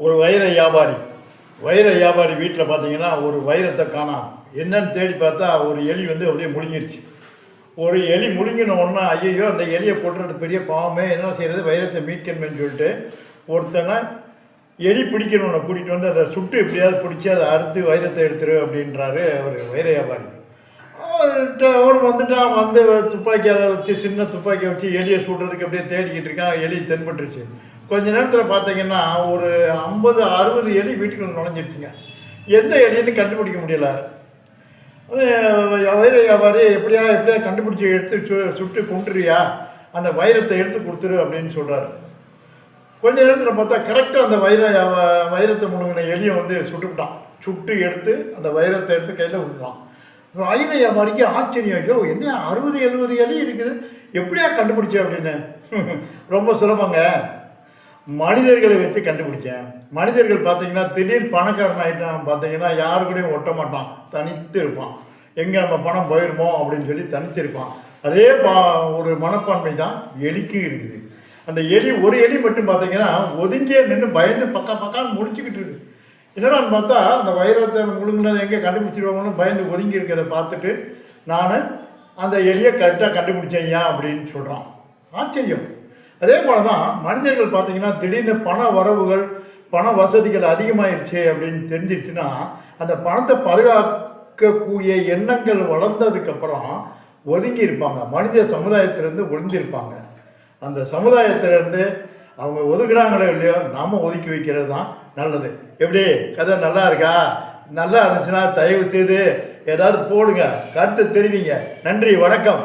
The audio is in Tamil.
ஒரு வைர வியாபாரி வைர வியாபாரி வீட்டில் பார்த்தீங்கன்னா ஒரு வைரத்தை காணாம் என்னன்னு தேடி பார்த்தா ஒரு எலி வந்து அப்படியே முழுங்கிருச்சு. ஒரு எலி முழுங்கின ஐயோ அந்த எலியை கொட்டுறது பெரிய பாவமே என்ன செய்கிறது வைரத்தை மீட்கணும்னு சொல்லிட்டு ஒருத்தனை எலி பிடிக்கணும்னு கூட்டிகிட்டு வந்து அதை சுட்டு எப்படியாவது பிடிச்சி அதை அறுத்து வைரத்தை எடுத்துரு அப்படின்றாரு அவர் வைர வியாபாரி. அவர்கிட்ட அவர் வந்துட்டான் வந்து துப்பாக்கியால் வச்சு சின்ன துப்பாக்கியை வச்சு எலியை சுடுறதுக்கு அப்படியே தேடிக்கிட்டு இருக்கான். எலி தென்பட்டுருச்சு. கொஞ்ச நேரத்தில் பார்த்தீங்கன்னா ஒரு ஐம்பது அறுபது எலி வீட்டுக்குள்ள நுழைஞ்சிருச்சுங்க. எந்த எலின்னு கண்டுபிடிக்க முடியல. வைர வியாபாரி எப்படியா எப்படியா கண்டுபிடிச்சி எடுத்து சு சுட்டு கொண்டுறியா அந்த வைரத்தை எடுத்து கொடுத்துரு அப்படின்னு சொல்கிறாரு கொஞ்ச நேரத்தில் பார்த்தா கரெக்டாக அந்த வைர வைரத்தை முழுங்கின எலியை வந்து சுட்டுவிட்டான் சுட்டு எடுத்து அந்த வைரத்தை எடுத்து கையில் விட்டுறான் வைர வியாபாரிக்கு ஆச்சரியம். ஐயோ என்ன அறுபது எழுபது எலி இருக்குது? எப்படியா கண்டுபிடிச்சி? அப்படின்னு. ரொம்ப சுலபங்க. மனிதர்களை வச்சு கண்டுபிடிச்சேன். மனிதர்கள் பார்த்தீங்கன்னா திடீர் பணக்காரன் ஆகிட்டான் பார்த்தீங்கன்னா யாரு கூடயும் ஒட்ட மாட்டான். தனித்து இருப்பான். எங்கே நம்ம பணம் போயிருமோ அப்படின்னு சொல்லி தனித்து இருப்பான். அதே பா ஒரு மனப்பான்மை தான் எலிக்கு இருக்குது. அந்த எலி ஒரு எலி மட்டும் பார்த்தீங்கன்னா ஒதுங்கியே நின்று பயந்து பக்கா பக்கான்னு முடிச்சுக்கிட்டு இருக்கு. என்னடான்னு பார்த்தா அந்த வைரத்தை முழுங்கினதை எங்கே கண்டுபிடிச்சிருவாங்கன்னு பயந்து ஒதுங்கி இருக்கிறத பார்த்துட்டு நான் அந்த எலியை கரெக்டாக கண்டுபிடிச்சேன் ஏன் அப்படின்னு சொல்கிறான் ஆச்சரியம். அதே போல தான் மனிதர்கள் பார்த்தீங்கன்னா திடீர்னு பண வரவுகள் பண வசதிகள் அதிகமாயிருச்சு அப்படின்னு தெரிஞ்சிருச்சுன்னா அந்த பணத்தை பாதுகாக்கக்கூடிய எண்ணங்கள் வளர்ந்ததுக்கப்புறம் ஒதுங்கி இருப்பாங்க. மனித சமுதாயத்திலேருந்து ஒளிஞ்சிருப்பாங்க அந்த சமுதாயத்திலேருந்து அவங்க ஒதுக்குறாங்களோ இல்லையோ நாம ஒதுக்கி வைக்கிறது தான் நல்லது. எப்படி? கதை நல்லா இருக்கா? நல்லா இருந்துச்சுன்னா தயவு செய்து ஏதாவது போடுங்க. கருத்து தெரிவிங்க. நன்றி வணக்கம்.